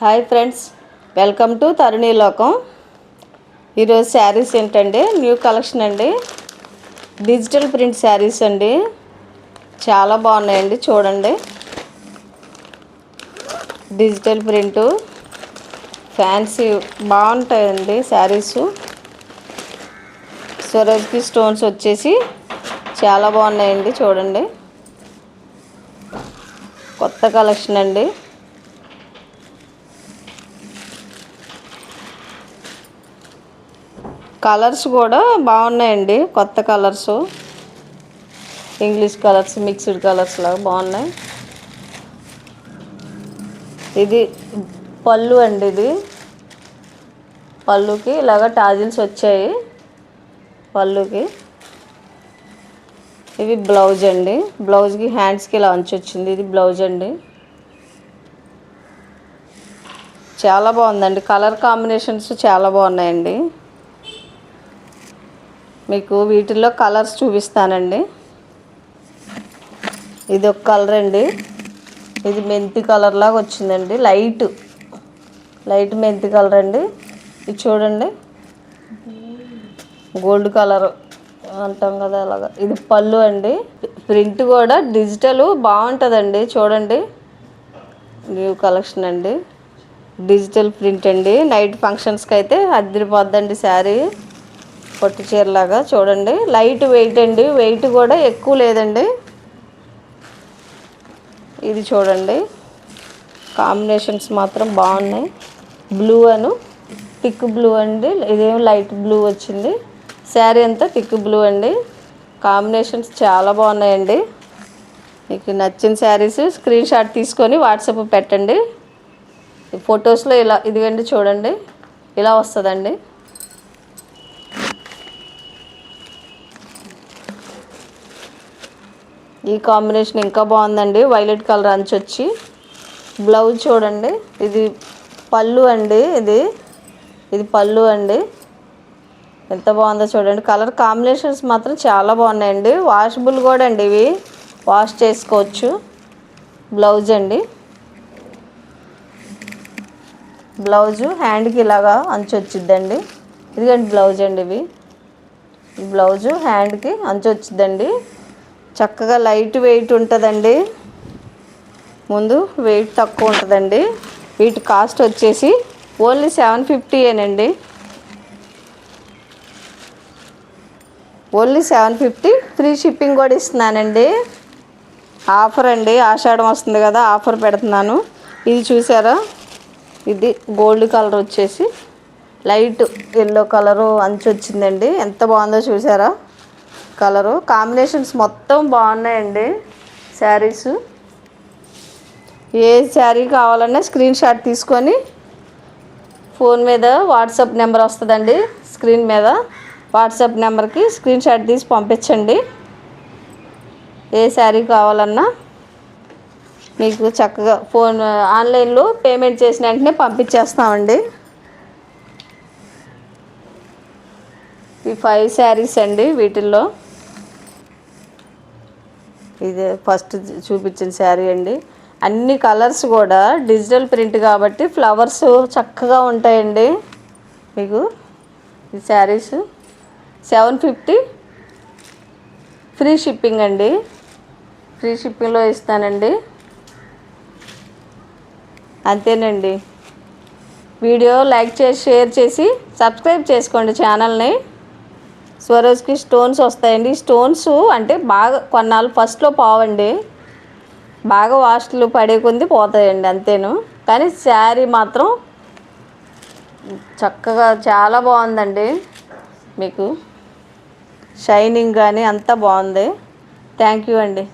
Hi friends welcome to Taruni Lokam. ఈరోజు శారీస్ ఏంటండి? New collection అండి. డిజిటల్ ప్రింట్ శారీస్ అండి. చాలా బాగున్నాయండి చూడండి. Digital print. ఫ్యాన్సీ బాగుంటాయండి శారీస్. స్వరజ్కి స్టోన్స్ వచ్చేసి చాలా బాగున్నాయండి చూడండి. కొత్త కలెక్షన్ అండి. కలర్స్ కూడా బాగున్నాయండి. కొత్త colours. English colours mixed colours లాగా బాగున్నాయి. ఇది పళ్ళు అండి ఇది. పళ్ళుకి ఇలాగ టాజిల్స్ వచ్చాయి. పళ్ళుకి. ఇది బ్లౌజ్ అండి. బ్లౌజ్కి హ్యాండ్స్కి ఇలా అంచు వచ్చింది. ఇది బ్లౌజ్ అండి. చాలా బాగుందండి. కలర్ కాంబినేషన్స్ చాలా బాగున్నాయండి. మీకు వీటిల్లో కలర్స్ చూపిస్తానండి. ఇది ఒక కలర్ అండి. ఇది మెంతి కలర్ లాగా వచ్చిందండి. లైట్ లైట్ మెంతి కలర్ అండి. ఇది చూడండి. గోల్డ్ కలర్ అంటాం కదా అలాగా. ఇది పళ్ళు అండి. ప్రింట్ కూడా డిజిటల్ బాగుంటుందండి. చూడండి. న్యూ కలెక్షన్ అండి. డిజిటల్ ప్రింట్ అండి. నైట్ ఫంక్షన్స్కి అయితే అద్దరిపోద్దండి శారీ. పట్టు చీరలాగా చూడండి. లైట్ వెయిట్ అండి. వెయిట్ కూడా ఎక్కువ లేదండి. ఇది చూడండి. కాంబినేషన్స్ మాత్రం బాగున్నాయి. బ్లూ అను. థిక్ బ్లూ అండి. ఇదేం లైట్ బ్లూ వచ్చింది. శారీ అంతా థిక్ బ్లూ అండి. కాంబినేషన్స్ చాలా బాగున్నాయండి. మీకు నచ్చిన శారీస్ స్క్రీన్ షాట్ తీసుకొని వాట్సాప్ పెట్టండి. ఫొటోస్లో ఇలా ఇదిగండి చూడండి. ఇలా వస్తుందండి. ఈ కాంబినేషన్ ఇంకా బాగుందండి. వైలెట్ కలర్ అంచు వచ్చి బ్లౌజ్ చూడండి. ఇది పళ్ళు అండి ఇది. ఇది పళ్ళు అండి. ఎంత బాగుందో చూడండి. కలర్ కాంబినేషన్స్ మాత్రం చాలా బాగున్నాయండి. వాషబుల్ కూడా అండి ఇవి. వాష్ చేసుకోవచ్చు. బ్లౌజ్ అండి. బ్లౌజు హ్యాండ్కి ఇలాగా అంచు వచ్చిద్దండి ఇదిగండి బ్లౌజ్ అండి ఇవి. బ్లౌజు హ్యాండ్కి అంచు వచ్చిద్దండి చక్కగా లైట్ వెయిట్ ఉంటుందండి. ముందు వెయిట్ తక్కువ ఉంటుందండి. వీటి కాస్ట్ వచ్చేసి only seven ఫిఫ్టీయేనండి only seven fifty free shipping కూడా ఇస్తున్నానండి. ఆఫర్ అండి. ఆషాఢం వస్తుంది కదా ఆఫర్ పెడుతున్నాను. ఇది చూసారా? ఇది గోల్డ్ కలర్ వచ్చేసి లైట్ ఎల్లో కలరు అంచు వచ్చిందండి. ఎంత బాగుందో చూసారా? కలరు. కాంబినేషన్స్ మొత్తం బాగున్నాయండి శారీస్. ఏ శారీ కావాలన్నా స్క్రీన్ షాట్ తీసుకొని ఫోన్ మీద వాట్సాప్ నెంబర్ వస్తుందండి స్క్రీన్ మీద. వాట్సాప్ నెంబర్కి స్క్రీన్ షాట్ తీసి పంపించండి. ఏ శారీ కావాలన్నా మీకు చక్కగా ఫోన్ ఆన్లైన్లో పేమెంట్ చేసిన వెంటనే పంపించేస్తామండి. ఈ ఫైవ్ శారీస్ అండి వీటిల్లో. ఇది ఫస్ట్ చూపించిన శారీ అండి. అన్ని కలర్స్ కూడా డిజిటల్ ప్రింట్ కాబట్టి ఫ్లవర్స్ చక్కగా ఉంటాయండి. మీకు ఈ saris seven fifty. Free shipping అండి. ఫ్రీ షిప్పింగ్లో ఇస్తానండి. అంతేనండి. వీడియో లైక్ చేసి షేర్ చేసి సబ్స్క్రైబ్ చేసుకోండి ఛానల్ని. స్వరోజ్కి స్టోన్స్ వస్తాయండి. స్టోన్స్ అంటే బాగా కొన్నాళ్ళు ఫస్ట్లో పోవండి. బాగా వాష్లు పడే కొద్ది పోతాయండి అంతేను. కానీ శారీ మాత్రం చక్కగా చాలా బాగుందండి. మీకు షైనింగ్ కానీ అంతా బాగుంది. థ్యాంక్ యూ అండి.